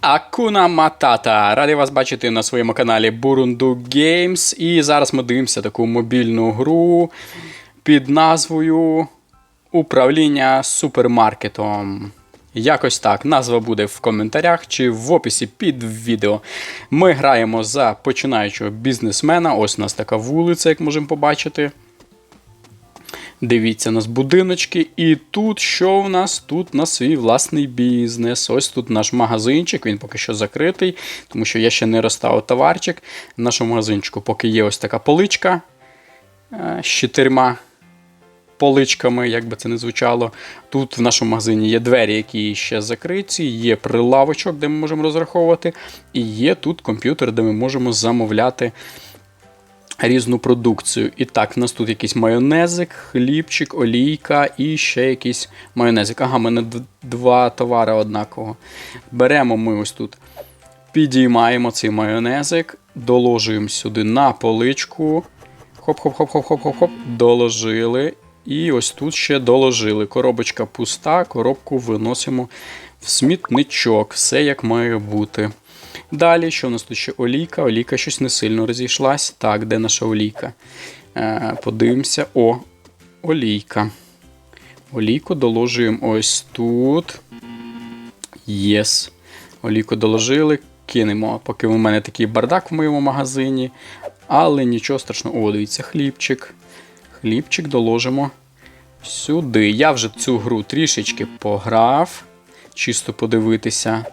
Акуна Матата. Радий вас бачити на своєму каналі Burundu Games. І зараз ми дивимося таку мобільну гру під назвою Управління супермаркетом. Якось так. Назва буде в коментарях чи в описі під відео. Ми граємо за починаючого бізнесмена. Ось у нас така вулиця, як можемо побачити. Дивіться, нас будиночки. І тут що в нас? Тут у нас свій власний бізнес. Ось тут наш магазинчик, він поки що закритий, тому що я ще не розставив товарчик. В нашому магазинчику поки є ось така поличка е, з чотирма поличками, як би це не звучало. Тут в нашому магазині є двері, які ще закриті, є прилавочок, де ми можемо розраховувати, і є тут комп'ютер, де ми можемо замовляти різну продукцію. І так, в нас тут якийсь майонезик, хлібчик, олійка і ще якийсь майонезик. Ага, в мене два товари однаково. Беремо ми ось тут, підіймаємо цей майонезик, доложуємо сюди на поличку. Хоп-хоп-хоп-хоп-хоп-хоп-хоп. доложили. І ось тут ще доложили. Коробочка пуста, коробку виносимо в смітничок. Все як має бути. Далі, що у нас тут ще олійка? Олійка щось не сильно розійшлась. Так, де наша олійка? Е, подивимося. О, олійка. Олійку доложуємо ось тут. Єс. Олійку доложили. Кинемо, поки у мене такий бардак в моєму магазині. Але нічого страшного. О, дивіться, хлібчик. Хлібчик доложимо сюди. Я вже цю гру трішечки пограв. Чисто подивитися.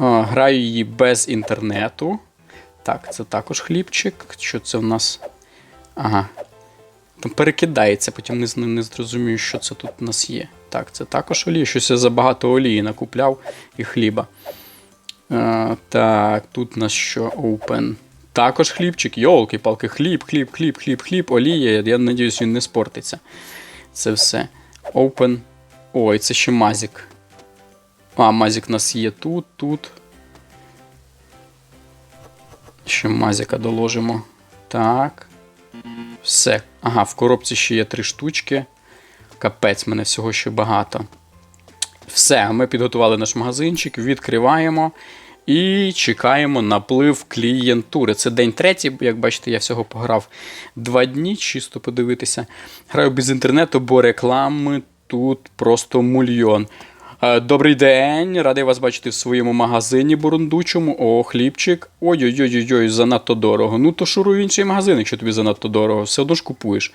Граю її без інтернету. Так, це також хлібчик. Що це в нас? Ага. Там перекидається, потім не, не зрозумію, що це тут у нас є. Так, це також олія. Щось я забагато олії накупляв і хліба. А, так, тут у нас що open. Також хлібчик. Йолки-палки, хліб, хліб, хліб, хліб, хліб, олія. Я надіюсь, він не спортиться. Це все. Open. Ой, це ще мазік. А, мазік у нас є тут, тут. Ще мазіка доложимо. Так. Все. Ага, в коробці ще є три штучки. Капець, мене всього ще багато. Все, ми підготували наш магазинчик, відкриваємо і чекаємо наплив клієнтури. Це день третій, як бачите, я всього пограв два дні, чисто подивитися. Граю без інтернету, бо реклами тут просто мульйон. Е, Добрий день, радий вас бачити в своєму магазині бурундучому. О, хлібчик. Ой-ой-ой, занадто дорого. Ну то шуруй в інший магазин, якщо тобі занадто дорого, все одно ж купуєш.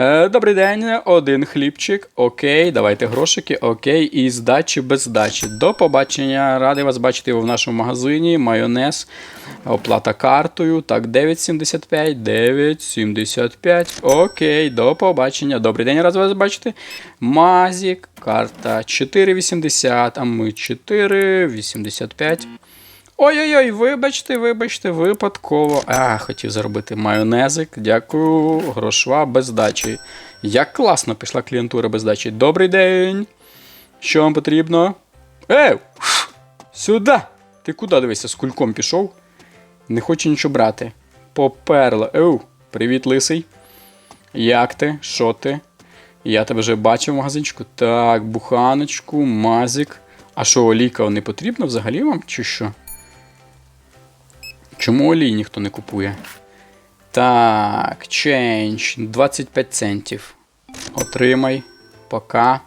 Е, Добрий день, один хлібчик. Окей, давайте грошики. Окей, і здачі без здачі. До побачення. Радий вас бачити в нашому магазині. Майонез, оплата картою. Так, 9,75, 9,75. Окей, до побачення. Добрий день, радий вас бачити. Мазік, карта 4,80, а ми 4,85. Ой-ой-ой, вибачте, вибачте, випадково. А, хотів заробити майонезик. Дякую, грошва без здачі. Як класно пішла клієнтура без здачі. Добрий день. Що вам потрібно? Ей! Сюди! Ти куди дивишся? З кульком пішов? Не хочу нічого брати. Поперла. Еу, привіт, лисий. Як ти? Що ти? Я тебе вже бачив в магазинчику. Так, буханочку, мазик. А що, олійка не потрібна взагалі вам, чи що? Чому олій ніхто не купує? Так, change. 25 центів. Отримай. Пока.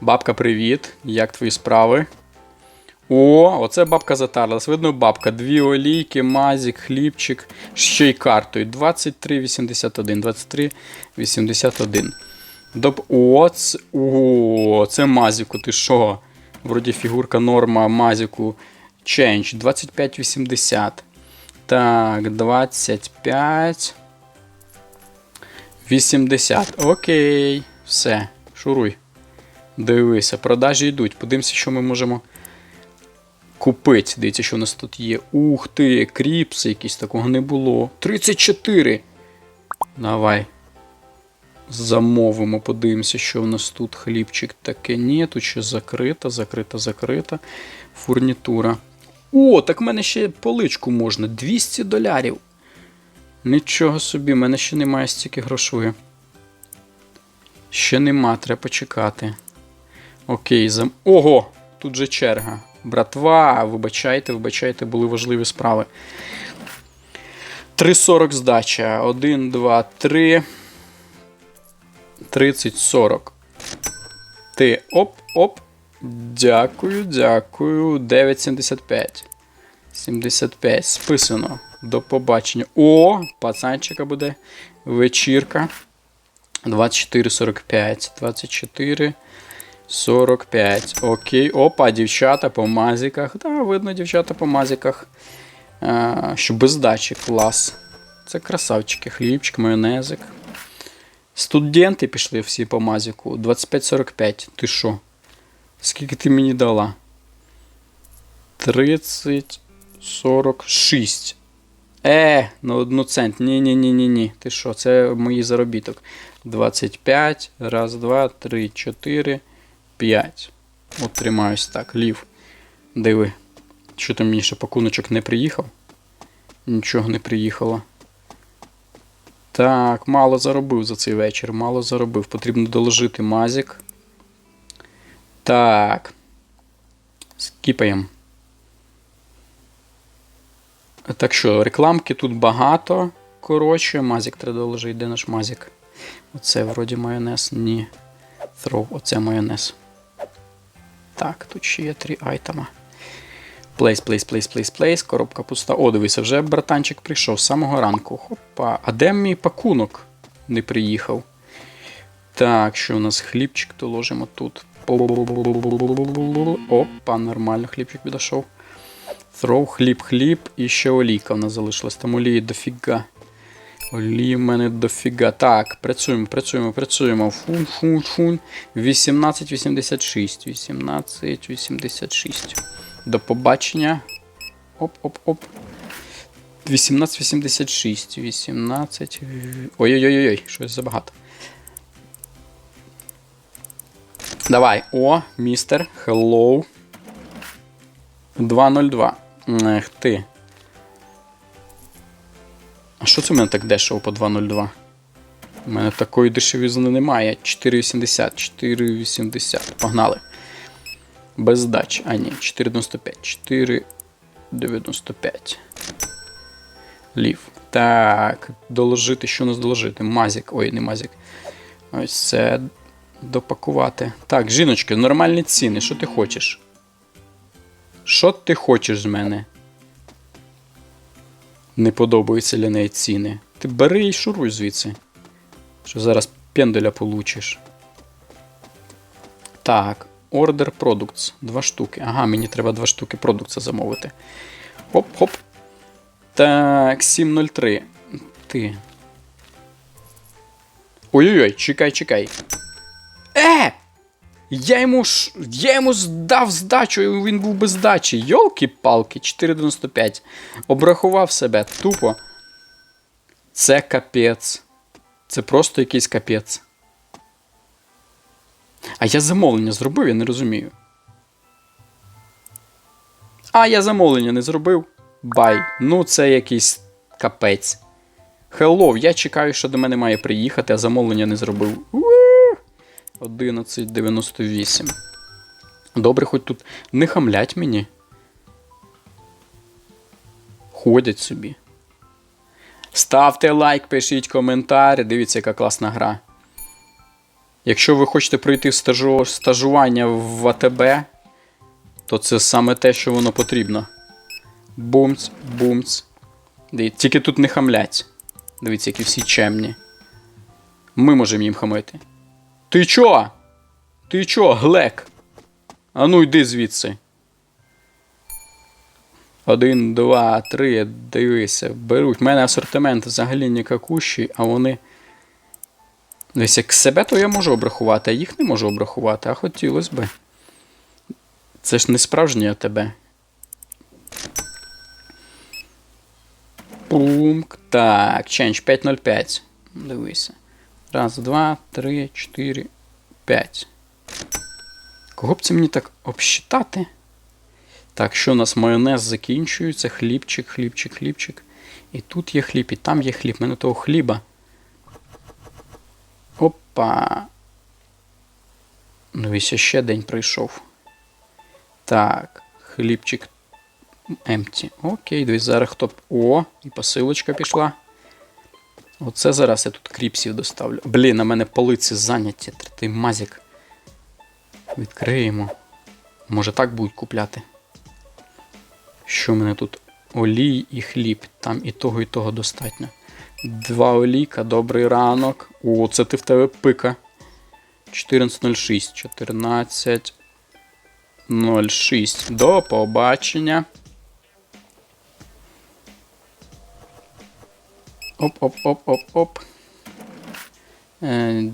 Бабка, привіт. Як твої справи? О, оце бабка затарлась. Видно, бабка. Дві олійки, мазік, хлібчик. Ще й картою. 23,81. 23,81. Доп... О, це... О, це мазіку. Ти що? Вроді фігурка норма мазіку. Change 25,80. Так, 25. 80. Окей. Все. Шуруй. Дивися, продажі йдуть. Подивимося, що ми можемо купити. Дивіться, що у нас тут є. Ух ти, кріпси якісь такого не було. 34. Давай. Замовимо, подивимося, що у нас тут хлібчик таке. Ні, тут ще закрита, закрита, закрита. Фурнітура. О, так в мене ще поличку можна. 200 долярів. Нічого собі, в мене ще немає стільки грошей. Ще нема, треба почекати. Окей, зам. Ого! Тут же черга. Братва, вибачайте, вибачайте, були важливі справи. 3,40 здача. 1, 2, 3. 30, 40. Ти оп, оп. Дякую, дякую. 9,75. 75. Списано. До побачення. О, пацанчика буде. Вечірка. 24,45. 24. 45. Окей. Опа, дівчата по мазіках. Да, видно, дівчата по мазіках. А, що без здачі. Клас. Це красавчики. Хлібчик, майонезик. Студенти пішли всі по мазіку. 25-45. Ти що? Скільки ти мені дала? 30, 46. Е, на одну цент. Ні-ні-ні-ні-ні. Ти що? Це мої заробіток. 25. Раз, два, три, чотири, п'ять. От тримаюсь так. Лів. Диви. Що там мені ще пакуночок не приїхав? Нічого не приїхало. Так, мало заробив за цей вечір. Мало заробив. Потрібно доложити мазік. Так. Скіпаємо. Так що, рекламки тут багато. Коротше, мазік треба доложити. Де наш мазік? Оце вроді майонез. Ні. Throw, оце майонез. Так, тут ще є три айтема. Place, place, place, place, place. Коробка пуста. О, дивися, вже братанчик прийшов з самого ранку. Хопа. А де мій пакунок? Не приїхав. Так, що у нас хлібчик, то ложимо тут. Опа, нормально, хлібчик підійшов. Throw, хліб, хліб і ще олійка в нас залишилась. Там олії дофіга. Олії в мене дофіга. Так, працюємо, працюємо, працюємо. Фун, фун, фун. 1886. 1886. До побачення. Оп-оп-оп. 1886. 18. Ой-ой-ой, щось забагато. Давай. О, містер. Hello. 202. Ех ти. А що це в мене так дешево по 202? У мене такої дешевізни немає. 4,80. 4,80. Погнали. Без здач. А ні, 4,95. 4,95. Лів. Так, доложити, що у нас доложити? Мазік. Ой, не мазік. Ось це допакувати. Так, жіночки, нормальні ціни. Що ти хочеш? Що ти хочеш з мене? Не подобаються для неї ціни. Ти бери і шуруй звідси. Що зараз пенделя получиш. Так, Order Products. Два штуки. Ага, мені треба два штуки продукта замовити. Хоп-хоп. Так, 703. Ти. Ой-ой-ой, чекай, чекай. Е! Я йому ж. Я йому здав здачу, і він був без здачі. Йолки-палки, 4,95. Обрахував себе тупо. Це капець. Це просто якийсь капець. А я замовлення зробив, я не розумію. А, я замовлення не зробив. Бай. Ну, це якийсь капець. Хеллоу, я чекаю, що до мене має приїхати, а замовлення не зробив. У-у-у. 11,98. Добре, хоч тут не хамлять мені. Ходять собі. Ставте лайк, пишіть коментар. Дивіться, яка класна гра. Якщо ви хочете пройти стажу... стажування в АТБ, то це саме те, що воно потрібно. Бумц, бумц. Дивіться, Тільки тут не хамлять. Дивіться, які всі чемні. Ми можемо їм хамити. Ти чо? Ти чо, глек? А ну йди звідси. Один, два, три, дивися, беруть. У мене асортимент взагалі нікакущий, а вони. Десь як себе, то я можу обрахувати, а їх не можу обрахувати, а хотілося би. Це ж не справжнє тебе. Пумк. Так, change 505. Дивися. Раз, два, три, чотири, п'ять. Кого б це мені так обсчитати? Так, що у нас майонез закінчується? Хлібчик, хлібчик, хлібчик. І тут є хліб, і там є хліб. Мене того хліба. Опа. Дивіться, ще день пройшов. Так, Хлібчик емті. Окей, дивись, зараз хто. О, і посилочка пішла. Оце зараз я тут кріпсів доставлю. Блін, на мене полиці зайняті. Третий мазік. Відкриємо. Може так будуть купляти. Що в мене тут? Олій і хліб. Там і того, і того достатньо. Два олійка, добрий ранок. О, це ти в тебе пика. 14.06. 14.06. До побачення. Оп-оп-оп-оп-оп. Е,